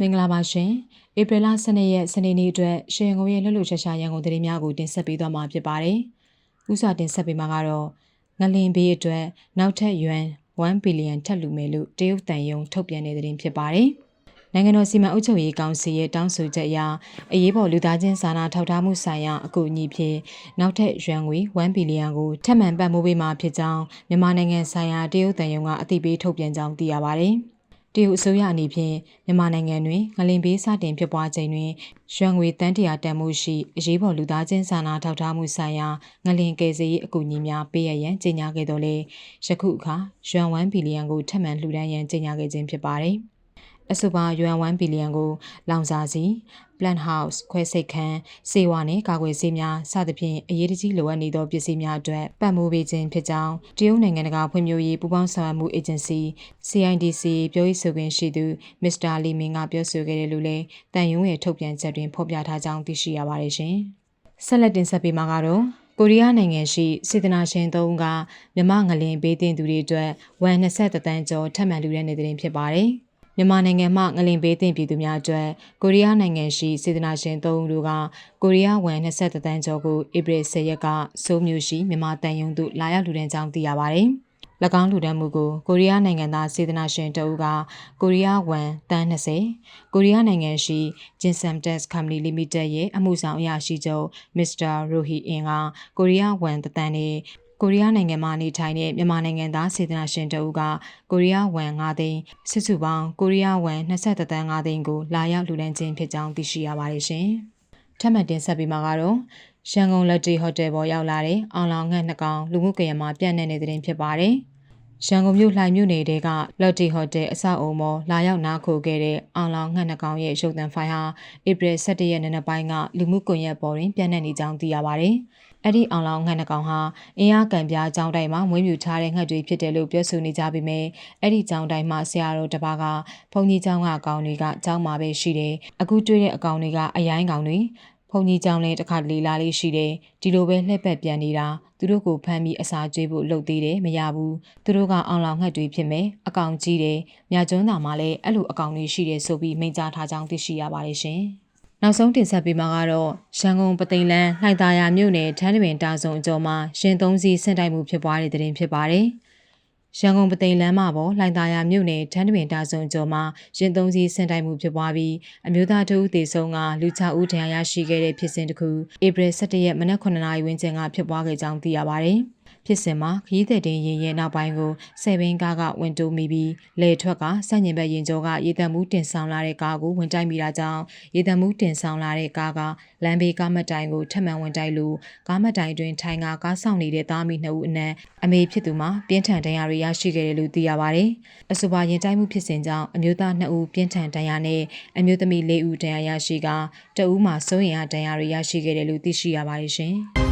မင်္ဂလာပါရှင်ဧပြီလ12ရက်စနေနေ့အတွက်ရှင်ကုန်ရဲ့လှုပ်လှုပ်ရှားရှားရန်ကုန်သတင်းများကိုတင်ဆက်ပေးသွားမှာဖြစ်ပါတယ်။ဥစွာတင်ဆက်ပေးမှာကတော့ငလင်ဘေးအတွက်နောက်ထပ်ယွမ်1ဘီလီယံထပ်လူမယ်လို့တရုတ်တန်ယုံထုတ်ပြန်တဲ့သတင်းဖြစ်ပါတယ်။နိုင်ငံတော်စီမံအုပ်ချုပ်ရေးကောင်စီရဲ့တောင်းဆိုချက်အရအရေးပေါ်လူသားချင်းစာနာထောက်ထားမှုဆိုင်ရာအကူအညီဖြင့်နောက်ထပ်ယွမ်ငွေ1ဘီလီယံကိုထပ်မံပံ့ပိုးပေးမှာဖြစ်ကြောင်းမြန်မာနိုင်ငံဆိုင်ရာတရုတ်တန်ယုံကအသိပေးထုတ်ပြန်ကြောင်းသိရပါတယ်။ တရုတ်အစိုးရအနေဖြင့်မြန်မာနိုင်ငံတွင်ငလင်ဘေးစတင်ဖြစ်ပွားချိန်တွင်ရွှန်ငွေတန်းတရာတန်မှုရှိအရေးပေါ်လူသားချင်းစာနာထောက်ထားမှုဆိုင်ရာငလင်ကယ်ဆယ်ရေးအကူအညီများပေးရန်ကြေညာခဲ့တော်လဲယခုအခါရွှန်1ဘီလီယံကိုထပ်မံလှူဒါန်းရန်ကြေညာခဲ့ခြင်းဖြစ်ပါတယ်။အဆိုပါ UN1 ဘီလီယံကိုလောင်စာစီ plant house ခွဲစိတ်ခန်းစေဝါနဲ့ကာကွယ်ဆေးများစသဖြင့်အရေးတကြီးလိုအပ်နေသောပစ္စည်းများအတွက်ပံ့ပိုးပေးခြင်းဖြစ်ကြောင်းတရုတ်နိုင်ငံတကာဖွံ့ဖြိုးရေးပူးပေါင်းဆောင်ရွက်မှုအေဂျင်စီ CIDC ပြောရေးဆိုခွင့်ရှိသူမစ္စတာလီမင်ကပြောဆိုခဲ့တယ်လို့လည်းတန်ယုံရဲ့ထုတ်ပြန်ချက်တွင်ဖော်ပြထားကြောင်းသိရှိရပါတယ်ရှင်။ဆက်လက်တင်ဆက်ပေးမှာကတော့ကိုရီးယားနိုင်ငံရှိစေတနာရှင်သုံးဦးကမြမငလင်ဘေးတင်သူတွေအတွက်ဝန်23တန်းကျော်ထပ်မံလူတဲ့နေတဲ့တင်ဖြစ်ပါတယ်။ မြန်မာနိုင်ငံမှငလင်ပေးသင့်ပြည်သူများအတွက်ကိုရီးယားနိုင်ငံရှိစေတနာရှင်၃ဦးတို့ကကိုရီးယားဝန်23တန်းကျော်ကိုဧပြီ10ရက်ကစိုးမျိုးရှိမြန်မာတန်ယုံသို့လာရောက်လူဒန်းကြောင်းသိရပါတယ်။၎င်းလူဒန်းမှုကိုကိုရီးယားနိုင်ငံသားစေတနာရှင်တဦးကကိုရီးယားဝန်တန်း20ကိုရီးယားနိုင်ငံရှိ Jinsam Tax Company Limited ရဲ့အမှုဆောင်အရာရှိချုပ် Mr. Rohi In ကကိုရီးယားဝန်တန်းနဲ့ ကိုရီးယားနိုင်ငံမှာနေထိုင်တဲ့မြန်မာနိုင်ငံသားစေတနာရှင်တဦးကကိုရီးယားဝမ်5သိန်းစစ်စုပေါင်းကိုရီးယားဝမ်23တန်း5သိန်းကိုလာရောက်လူဒန်းခြင်းဖြစ်ကြောင်းသိရှိရပါတယ်ရှင်။ထပ်မံတင်ဆက်ပေးမှာကတော့ရန်ကုန်လက်တီဟိုတယ်ပေါ်ရောက်လာတဲ့အောင်လောင်ငှက်နှစ်ကောင်လူမှုကွန်ရက်မှာပြန့်နှံ့နေတဲ့တဲ့ဖြစ်ပါတယ်။ ရန်ကုန်မြို့လှိုင်မြို့နယ်တဲကလော်တီဟိုတယ်အဆောက်အုံပေါ်လာရောက်နားခိုခဲ့တဲ့အောင်လောင်ငှက်နှကောင်ရဲ့ရုပ်သံဖိုင်ဟာဧပြီ17ရက်နေ့နက်ပိုင်းကလူမှုကွန်ရက်ပေါ်တွင်ပြန့်နှံ့နေကြောင်းသိရပါတယ်။အဲ့ဒီအောင်လောင်ငှက်နှကောင်ဟာအင်းအားကံပြားကျောင်းတိုင်းမှာမွေးမြူထားတဲ့ငှက်တွေဖြစ်တယ်လို့ပြောဆိုနေကြပေမဲ့အဲ့ဒီကျောင်းတိုင်းမှာဆရာတော်တစ်ပါးကဘုန်းကြီးကျောင်းကအကောင်တွေကကျောင်းမှာပဲရှိတယ်အခုတွေ့တဲ့အကောင်တွေကအရိုင်းကောင်တွေဘုန်း ကြီးကျောင်းလည်းတစ်ခါတလေလာလေးရှိတယ်ဒီလိုပဲလှည့်ပတ်ပြန်နေတာသူတို့ကိုဖမ်းပြီးအစာကျွေးဖို့လုပ်သေးတယ်မရဘူးသူတို့ကအောင်လောင်ငှက်တွေဖြစ်မယ်အကောင်ကြီးတယ်မြကျွန်းသာမှာလည်းအဲ့လိုအကောင်တွေရှိတယ်ဆိုပြီးမိန့်ကြားထားကြောင်းသိရှိရပါတယ်ရှင်နောက်ဆုံးတင်ဆက်ပေးမှာကတော့ရန်ကုန်ပသိမ်လန်းလှိုင်သာယာမြို့နယ်ထန်းတပင်တာဆုံအကျော်မှာရင်သုံးစီးဆင့်တိုက်မှုဖြစ်ပွားတဲ့တဲ့တင်ဖြစ်ပါတယ်။ ရန်ကုန်ပသိမ်လမ်းမှာပေါ်လှိုင်သာယာမြို့နယ်ထန်းတပင်တာဆုံကျော်မှာရင်သုံးစီးဆင့်တိုက်မှုဖြစ်ပွားပြီးအမျိုးသားတဦးသေဆုံးကလူ6ဦးဒဏ်ရာရရှိခဲ့တဲ့ဖြစ်စဉ်တစ်ခုဧပြီ17ရက်မနက်9:00နာရီဝန်းကျင်ကဖြစ်ပွားခဲ့ကြောင်းသိရပါတယ်။ ဖြစ်စဉ်မှာခရီးသည်တင်ရင်ရဲ့နောက်ပိုင်းကိုဆယ်ဘင်းကားကဝင်တိုးမိပြီးလေထွက်ကစန့်ကျင်ဘက်ရင်ကျော်ကရေတံမှုတင်ဆောင်လာတဲ့ကားကိုဝင်တိုက်မိတာကြောင့်ရေတံမှုတင်ဆောင်လာတဲ့ကားကလမ်းဘေးကားမတိုင်ကိုထပ်မံဝင်တိုက်လို့ကားမတိုင်တွင်ထိုင်ကကားဆောင်နေတဲ့သားမိနှစ်ဦးအနက်အမေဖြစ်သူမှာပြင်းထန်ဒဏ်ရာတွေရရှိခဲ့တယ်လို့သိရပါတယ်။အဆိုပါရင်တိုက်မှုဖြစ်စဉ်ကြောင့်အမျိုးသား2ဦးပြင်းထန်ဒဏ်ရာနဲ့အမျိုးသမီး4ဦးဒဏ်ရာရရှိကတဦးမှာစိုးရိမ်အားဒဏ်ရာတွေရရှိခဲ့တယ်လို့သိရှိရပါတယ်ရှင်။